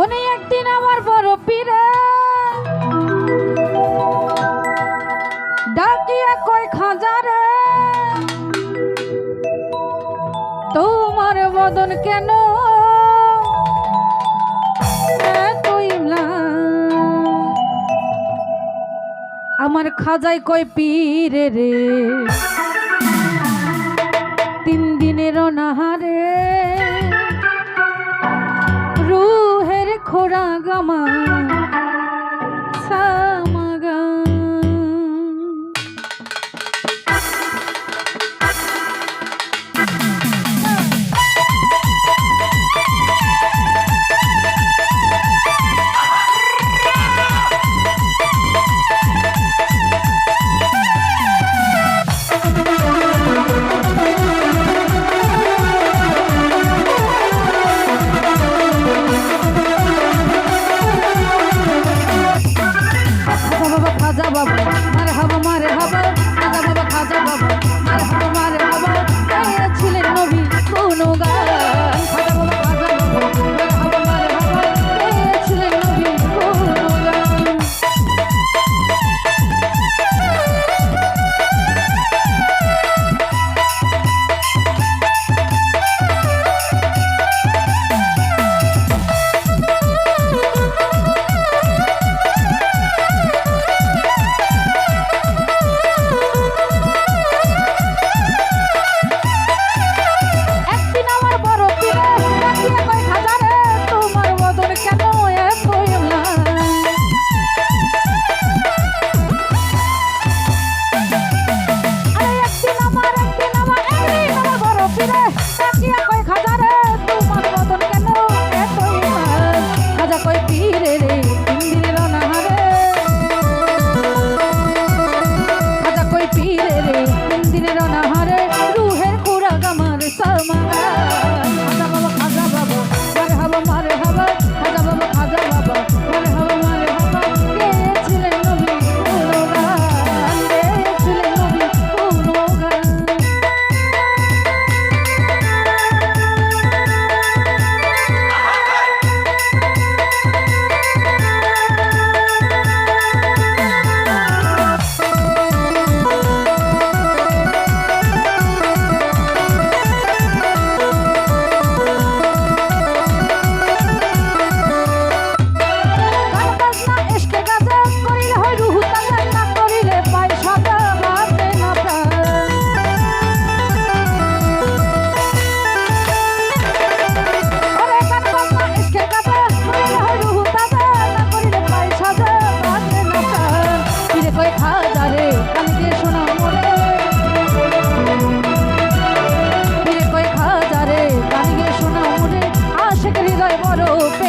উনি একদিন আমার বড় পীরে। ডাকিয়া কই খাজারে তোমার বদন কেন? আমার খাজাই কই পীরে রে খোরা আমার। বড়